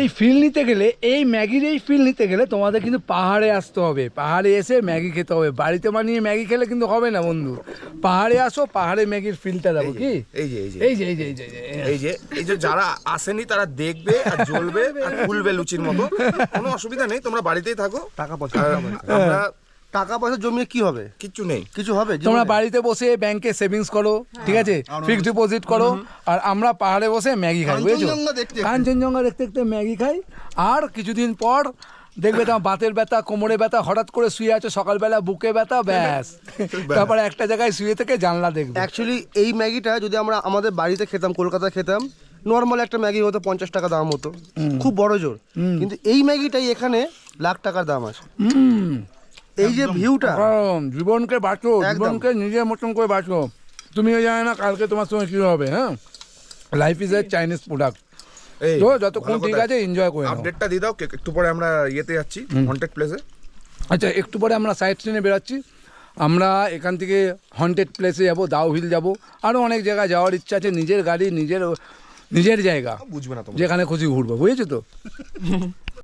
এই ফিল নিতে গেলে এই ম্যাগির এই ফিল নিতে গেলে তোমাদের কিন্তু পাহাড়ে আসতে হবে। পাহাড়ে এসে ম্যাগি খেতে হবে। বাড়িতে বানিয়ে ম্যাগি খেলে কিন্তু হবে না বন্ধু। পাহাড়ে আসো পাহাড়ে ম্যাগির ফিলটা দেবো কি? এই যে এই যে। এই যে এই যে এই যে এই যে। যারা আসেনি তারা দেখবে আর জ্বলবে আর ফুলবে লুচির মতো। কোনো অসুবিধা নেই তোমরা বাড়িতেই থাকো। টাকা পয়সা টাকা পয়সা। আমরা টাকা পয়সা জমিয়ে কি হবে? কিচ্ছু নেই। কিছু হবে? তোমরা বাড়িতে বসে ব্যাংকে সেভিংস করো ঠিক আছে? ফিক্সড ডিপোজিট করো আর আমরা পাহাড়ে বসে ম্যাগি খাই বুঝেছ? কাঞ্চনজঙ্ঘা দেখতে দেখতে। কাঞ্চনজঙ্ঘা দেখতে দেখতে ম্যাগি খাই আর কিছুদিন পর দেখবে তোমার বাতের ব্যথা কোমরে ব্যথা হঠাৎ করে শুয়ে আছো সকালবেলা বুকে ব্যথা ব্যাস। তারপরে একটা জায়গায় শুয়ে থেকে জানলা দেখবে। অ্যাকচুয়ালি এই ম্যাগিটা যদি আমরা আমাদের বাড়িতে খেতাম কলকাতায় খেতাম নর্মাল একটা ম্যাগি হতো পঞ্চাশ টাকা দাম হতো। খুব বড় জোর। কিন্তু এই ম্যাগিটাই এখানে লাখ টাকার দাম আছে। হুম। এই যে ভিউটা জীবনকে বাঁচো। জীবনকে নিজের মতন করে বাঁচো। তুমিও জানো না কালকে তোমার সঙ্গে কী হবে হ্যাঁ? Life is a Chinese product এই তো যতক্ষণ ঠিক আছে এনজয় করে আপডেটটা দিয়ে দাও কে- একটু পরে আমরা ইয়েতে যাচ্ছি কন্ট্যাক্ট প্লেসে আচ্ছা একটু পরে আমরা সাইড সিনে বেরোচ্ছি। আমরা এখান থেকে হন্টেড প্লেসে যাব দাও হিল যাব। আরও অনেক জায়গায় যাওয়ার ইচ্ছা আছে নিজের গাড়ি নিজের নিজের জায়গা। বুঝবে না যেখানে খুশি ঘুরবো বুঝেছ তো?